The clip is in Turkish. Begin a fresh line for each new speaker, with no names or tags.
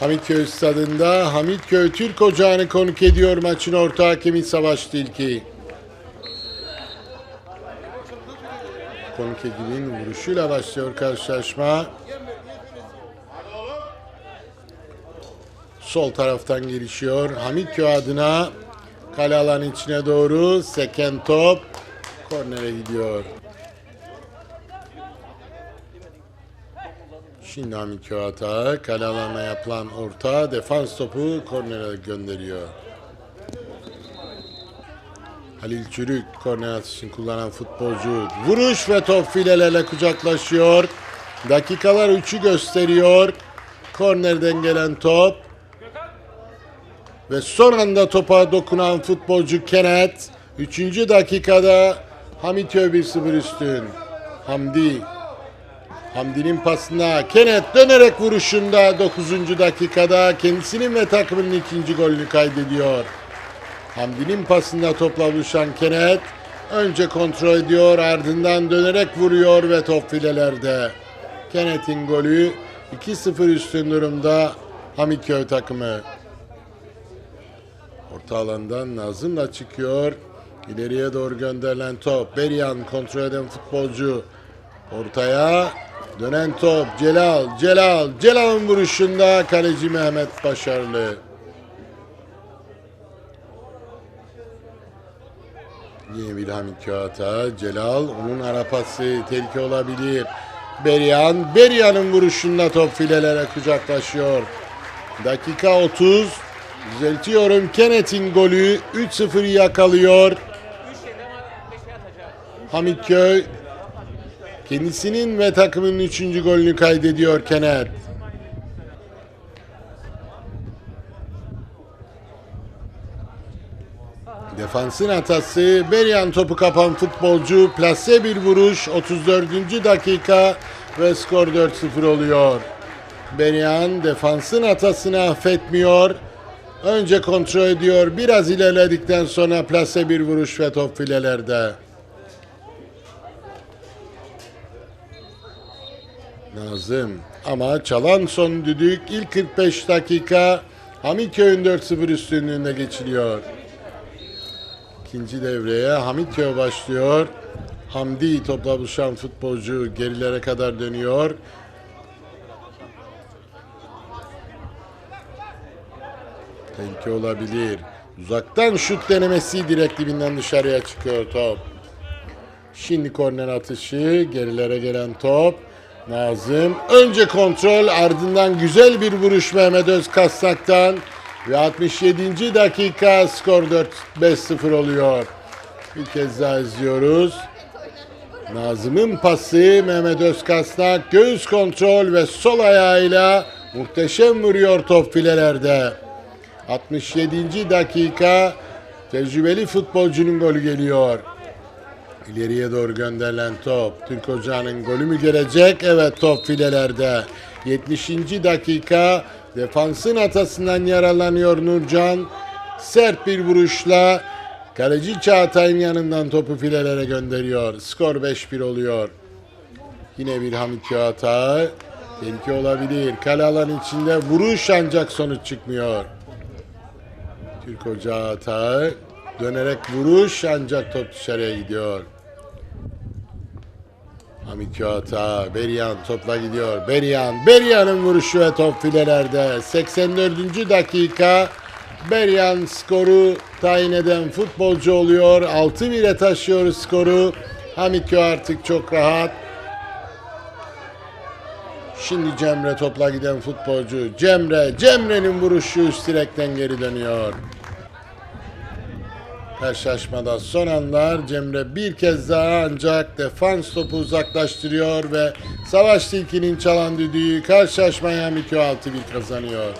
Hamitköy stadında Hamitköy Türk Ocağı'nı konuk ediyor maçın orta hakemi Savaş Tilki. Konuk ekibin vuruşuyla başlıyor karşılaşma. Sol taraftan gelişiyor. Hamitköy adına kale alan içine doğru seken top kornere gidiyor. Şimdi Hamitköy hata. Kale yapılan orta defans topu kornere gönderiyor. Halil Çürük korner atışını kullanan futbolcu. Vuruş ve top filelerle kucaklaşıyor. Dakikalar 3'ü gösteriyor. Kornerden gelen top. Ve son anda topa dokunan futbolcu Kenneth. 3. dakikada Hamitköy 1-0 üstün. Hamdi. Hamdi'nin pasına Kenneth dönerek vuruşunda 9. dakikada kendisinin ve takımının ikinci golünü kaydediyor. Hamdi'nin pasında topla buluşan Kenneth önce kontrol ediyor ardından dönerek vuruyor ve top filelerde. Kenneth'in golü 2-0 üstün durumda Hamitköy takımı. Orta alandan Nazım'la çıkıyor. İleriye doğru gönderilen top. Beriyan kontrol eden futbolcu. Ortaya dönen top. Celal, Celal. Celal'ın vuruşunda kaleci Mehmet başarılı. Yine bir Hamit Kağıt'a. Celal onun arapası tehlike olabilir. Beriyan, Beriyan'ın vuruşunda top filelere kucaklaşıyor. Dakika 30. Düzeltiyorum. Kenneth'in golü 3-0 yakalıyor. Hamitköy kendisinin ve takımının 3. golünü kaydediyor Kenneth. Defansın hatası Berian topu kapan futbolcu plase bir vuruş 34. dakika ve skor 4-0 oluyor. Berian defansın hatasını affetmiyor. Önce kontrol ediyor. Biraz ilerledikten sonra plase bir vuruş ve top filelerde. Nazım ama çalan son düdük ilk 45 dakika Hamitköy'ün 4-0 üstünlüğünde geçiliyor. İkinci devreye Hamitköy başlıyor. Hamdi topla buluşan futbolcu gerilere kadar dönüyor. Tehlike olabilir. Uzaktan şut denemesi direkt dibinden dışarıya çıkıyor top. Şimdi korner atışı, gerilere gelen top. Nazım önce kontrol ardından güzel bir vuruş Mehmet Özkasnak'tan ve 67. dakika skor 4-5-0 oluyor. Bir kez daha izliyoruz. Nazım'ın pası Mehmet Özkasnak göğüs kontrol ve sol ayağıyla muhteşem vuruyor top filelerde. 67. dakika tecrübeli futbolcunun golü geliyor. İleriye doğru gönderilen top. Türk Ocağı'nın golü mü gelecek? Evet top filelerde. 70. dakika defansın hatasından yaralanıyor Nurcan. Sert bir vuruşla kaleci Çağatay'ın yanından topu filelere gönderiyor. Skor 5-1 oluyor. Yine bir Hamit Çağatay. Tehlike olabilir. Kale alan içinde vuruş ancak sonuç çıkmıyor. Türk Ocağı hata. Dönerek vuruş ancak top dışarıya gidiyor. Hamit hata. Beriyan topla gidiyor. Beriyan. Beriyan'ın vuruşu ve top filelerde. 84. dakika. Beriyan skoru tayin eden futbolcu oluyor. 6-1'e taşıyor skoru. Hamit artık çok rahat. Şimdi Cemre topla giden futbolcu. Cemre, Cemre'nin vuruşu üst direkten geri dönüyor. Karşılaşmada son anlar Cemre bir kez daha ancak defans topu uzaklaştırıyor ve Savaş Tilki'nin çalan düdüğü karşılaşmaya Mikö 6-1 kazanıyor.